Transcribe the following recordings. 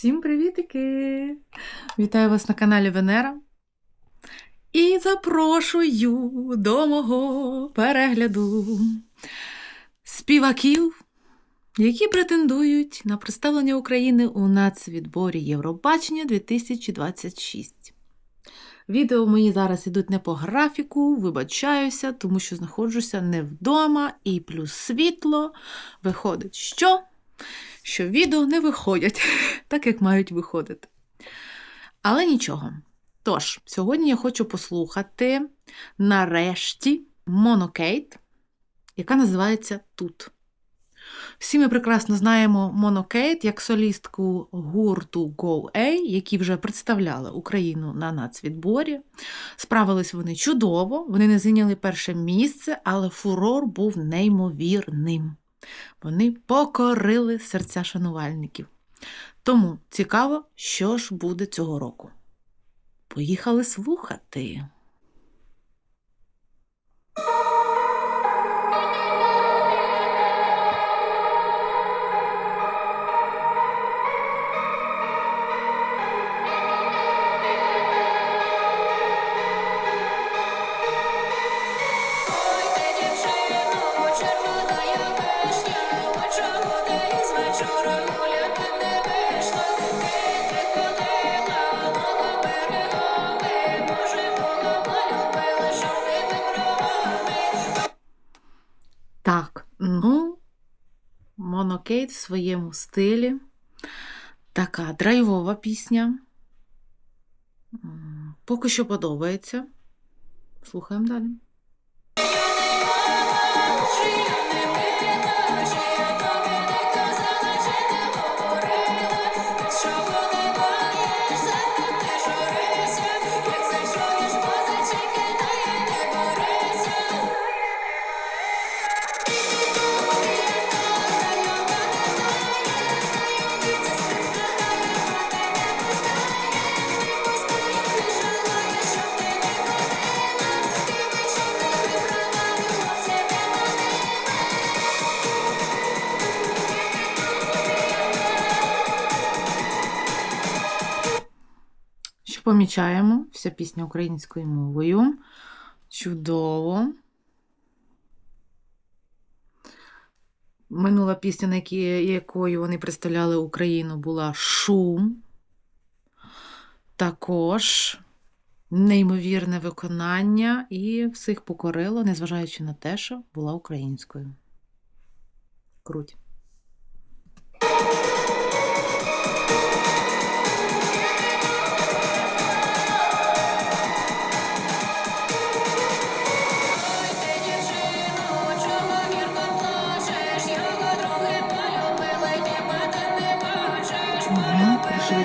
Всім привітики! Вітаю вас на каналі Венера. І запрошую до мого перегляду співаків, які претендують на представлення України у нацвідборі Євробачення 2026. Відео мої зараз ідуть не по графіку, вибачаюся, тому що знаходжуся не вдома, і плюс світло. Виходить, що? Що відео не виходять так, як мають виходити. Але нічого. Тож, сьогодні я хочу послухати нарешті Монокейт, яка називається Тут. Всі ми прекрасно знаємо Монокейт як солістку гурту Go-A, які вже представляли Україну на нацвідборі. Справились вони чудово, вони не зайняли перше місце, але фурор був неймовірним. Вони покорили серця шанувальників. Тому цікаво, що ж буде цього року. Поїхали слухати. Монокейт в своєму стилі. Така драйвова пісня. Поки що подобається. Слухаємо далі. Що помічаємо? Вся пісня українською мовою. Чудово. Минула пісня, якою вони представляли Україну, була Шум. Також неймовірне виконання і всіх покорило, незважаючи на те, що була українською. Круть.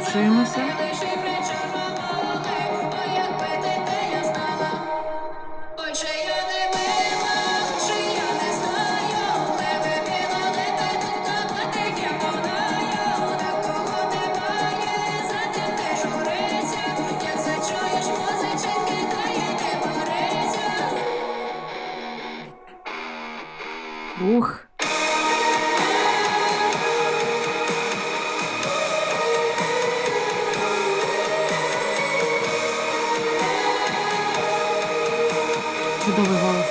consumerism Чудовий голос.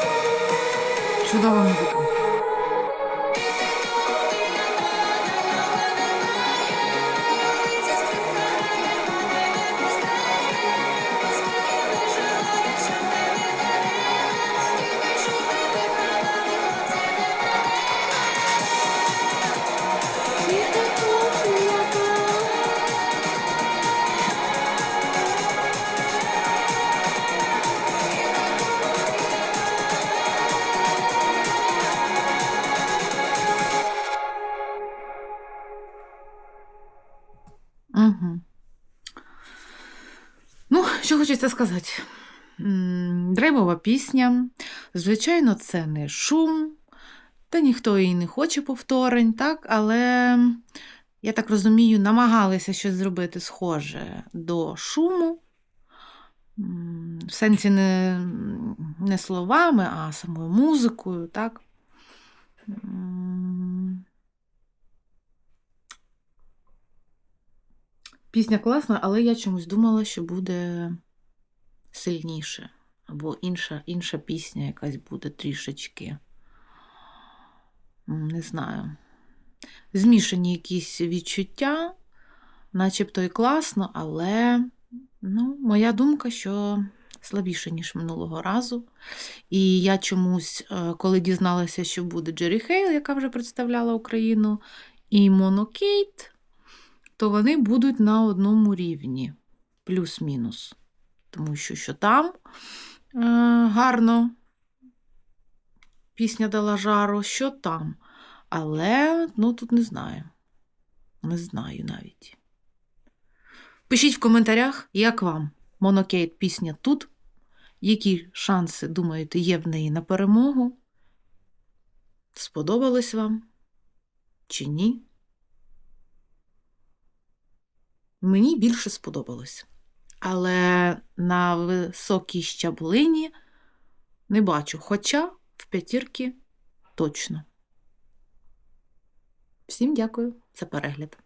Чудова музика. Що хочеться сказати. М, Драйвова пісня. Звичайно, це не шум, та ніхто її не хоче повторень, так? Але, я так розумію, намагалися щось зробити схоже до шуму. В сенсі не, не словами, а самою музикою, так? Пісня класна, але я чомусь думала, що буде сильніше. Або інша, інша пісня якась буде трішечки. Не знаю. Змішані якісь відчуття, начебто і класно, але ну, моя думка, що слабіше, ніж минулого разу. І я чомусь, е, коли дізналася, що буде Джері Хейл, яка вже представляла Україну, і Моно Кейт, то вони будуть на одному рівні, плюс-мінус. Тому що, що там е, гарно пісня дала жару, що там. Але ну, тут не знаю. Не знаю навіть. Пишіть в коментарях, як вам Монокейт пісня тут, які шанси, думаєте, є в неї на перемогу. Сподобалось вам чи ні? Мені більше сподобалось. Але на високій щаблині не бачу, хоча в п'ятірки точно. Всім дякую за перегляд.